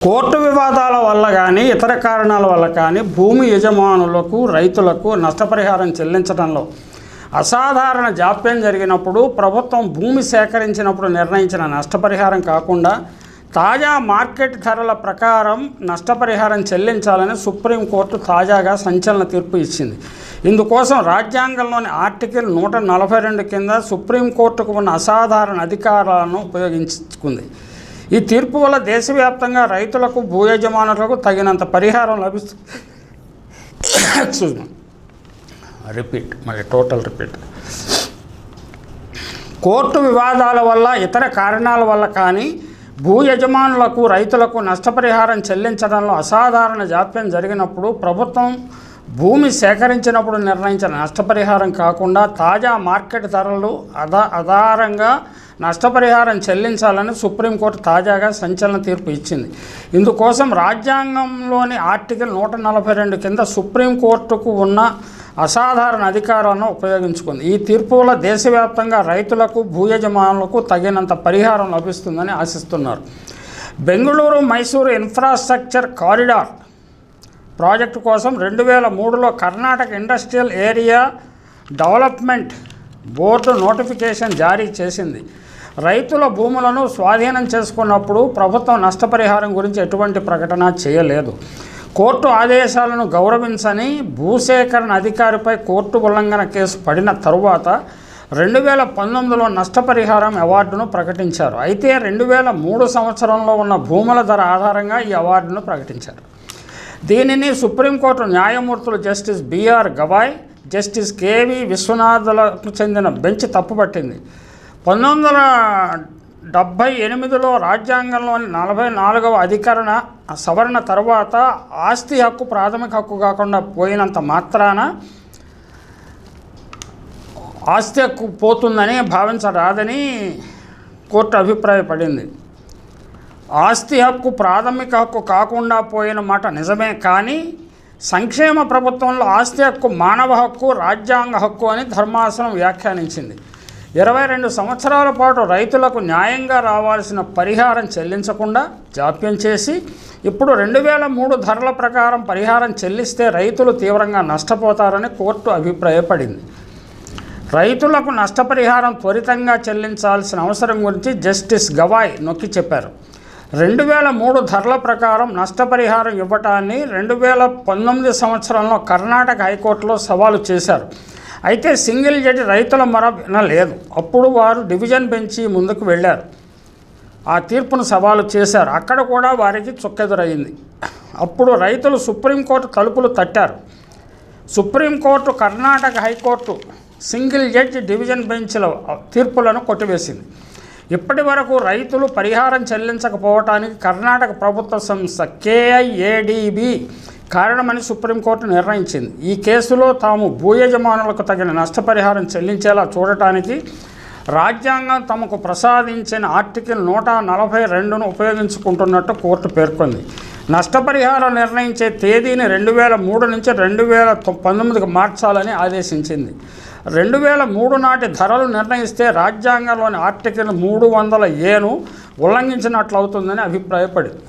Court వివాదాల వల్ల కానీ ఇతర కారణాల వల్ల కానీ భూమి యజమానులకు రైతులకు నష్టపరిహారం చెల్లించడంలో అసాధారణ జాప్యం జరిగినప్పుడు ప్రభుత్వం భూమి సేకరించినప్పుడు నిర్ణయించిన నష్టపరిహారం కాకుండా తాజా మార్కెట్ ధరల ప్రకారం నష్టపరిహారం చెల్లించాలని సుప్రీంకోర్టు తాజాగా సంచలన తీర్పు ఇచ్చింది. ఇందుకోసం రాజ్యాంగంలోని ఆర్టికల్ నూట నలభై రెండు కింద సుప్రీంకోర్టుకు ఉన్న అసాధారణ అధికారాలను ఉపయోగించుకుంది. ఈ తీర్పు వల్ల దేశవ్యాప్తంగా రైతులకు భూ యజమానులకు తగినంత పరిహారం లభిస్తుంది రిపీట్ మరి టోటల్ రిపీట్ కోర్టు వివాదాల వల్ల ఇతర కారణాల వల్ల కానీ భూ యజమానులకు రైతులకు నష్టపరిహారం చెల్లించడంలో అసాధారణ జాప్యం జరిగినప్పుడు ప్రభుత్వం భూమి సేకరించినప్పుడు నిర్ణయించిన నష్టపరిహారం కాకుండా తాజా మార్కెట్ ధరలు అదా ఆధారంగా నష్టపరిహారం చెల్లించాలని సుప్రీంకోర్టు తాజాగా సంచలన తీర్పు ఇచ్చింది. ఇందుకోసం రాజ్యాంగంలోని ఆర్టికల్ నూట నలభై రెండు కింద సుప్రీంకోర్టుకు ఉన్న అసాధారణ అధికారాలను ఉపయోగించుకుంది. ఈ తీర్పు వల్ల దేశవ్యాప్తంగా రైతులకు భూ యజమానులకు తగినంత పరిహారం లభిస్తుందని ఆశిస్తున్నారు. Bengaluru Mysuru infrastructure corridor project కోసం రెండు వేల మూడులో Karnataka industrial area development board notification జారీ చేసింది. రైతుల భూములను స్వాధీనం చేసుకున్నప్పుడు ప్రభుత్వం నష్టపరిహారం గురించి ఎటువంటి ప్రకటన చేయలేదు. కోర్టు ఆదేశాలను గౌరవించని భూసేకరణ అధికారిపై కోర్టు ఉల్లంఘన కేసు పడిన తరువాత రెండు వేల పంతొమ్మిదిలో నష్టపరిహారం అవార్డును ప్రకటించారు. అయితే రెండు వేల మూడు సంవత్సరంలో ఉన్న భూముల ధర ఆధారంగా ఈ అవార్డును ప్రకటించారు. దీనిని సుప్రీంకోర్టు న్యాయమూర్తులు justice B R Gavai justice K V విశ్వనాథులకు చెందిన బెంచ్ తప్పుపట్టింది. పంతొమ్మిది వందల డెబ్భై ఎనిమిదిలో రాజ్యాంగంలోని నలభై నాలుగవ అధికరణ సవరణ తర్వాత ఆస్తి హక్కు ప్రాథమిక హక్కు కాకుండా పోయినంత మాత్రాన ఆస్తి హక్కు పోతుందని భావించరాదని కోర్టు అభిప్రాయపడింది. ఆస్తి హక్కు ప్రాథమిక హక్కు కాకుండా పోయిన మాట నిజమే కానీ సంక్షేమ ప్రభుత్వంలో ఆస్తి హక్కు మానవ హక్కు రాజ్యాంగ హక్కు అని ధర్మాసనం వ్యాఖ్యానించింది. ఇరవై రెండు సంవత్సరాల పాటు రైతులకు న్యాయంగా రావాల్సిన పరిహారం చెల్లించకుండా జాప్యం చేసి ఇప్పుడు రెండు వేల మూడు ధరల ప్రకారం పరిహారం చెల్లిస్తే రైతులు తీవ్రంగా నష్టపోతారని కోర్టు అభిప్రాయపడింది. రైతులకు నష్టపరిహారం త్వరితంగా చెల్లించాల్సిన అవసరం గురించి జస్టిస్ గవాయ్ నొక్కి చెప్పారు. రెండు వేల మూడు ధరల ప్రకారం నష్టపరిహారం ఇవ్వటాన్ని రెండు వేల పంతొమ్మిది సంవత్సరంలో కర్ణాటక హైకోర్టులో సవాలు చేశారు. అయితే సింగిల్ జడ్జి రైతుల మొర వినలేదు. అప్పుడు వారు డివిజన్ బెంచి ముందుకు వెళ్ళారు. ఆ తీర్పును సవాలు చేశారు. అక్కడ కూడా వారికి చుక్కెదురయింది అప్పుడు రైతులు సుప్రీంకోర్టు తలుపులు తట్టారు. Supreme Court Karnataka High Court single judge division బెంచ్ల తీర్పులను కొట్టివేసింది. ఇప్పటి వరకు రైతులు పరిహారం చెల్లించకపోవటానికి కర్ణాటక ప్రభుత్వ సంస్థ కేఐఏడిబి కారణమని సుప్రీంకోర్టు నిర్ణయించింది. ఈ కేసులో తాము భూయజమానులకు తగిన నష్టపరిహారం చెల్లించేలా చూడటానికి రాజ్యాంగం తమకు ప్రసాదించిన ఆర్టికల్ నూట నలభై రెండును ఉపయోగించుకుంటున్నట్టు కోర్టు పేర్కొంది. నష్టపరిహారం నిర్ణయించే తేదీని రెండు వేల మూడు నుంచి రెండు వేల పంతొమ్మిదికి మార్చాలని ఆదేశించింది. రెండు వేల మూడు నాటి ధరలు నిర్ణయిస్తే రాజ్యాంగంలోని ఆర్టికల్ మూడు వందల ఏను ఉల్లంఘించినట్లవుతుందని అభిప్రాయపడింది.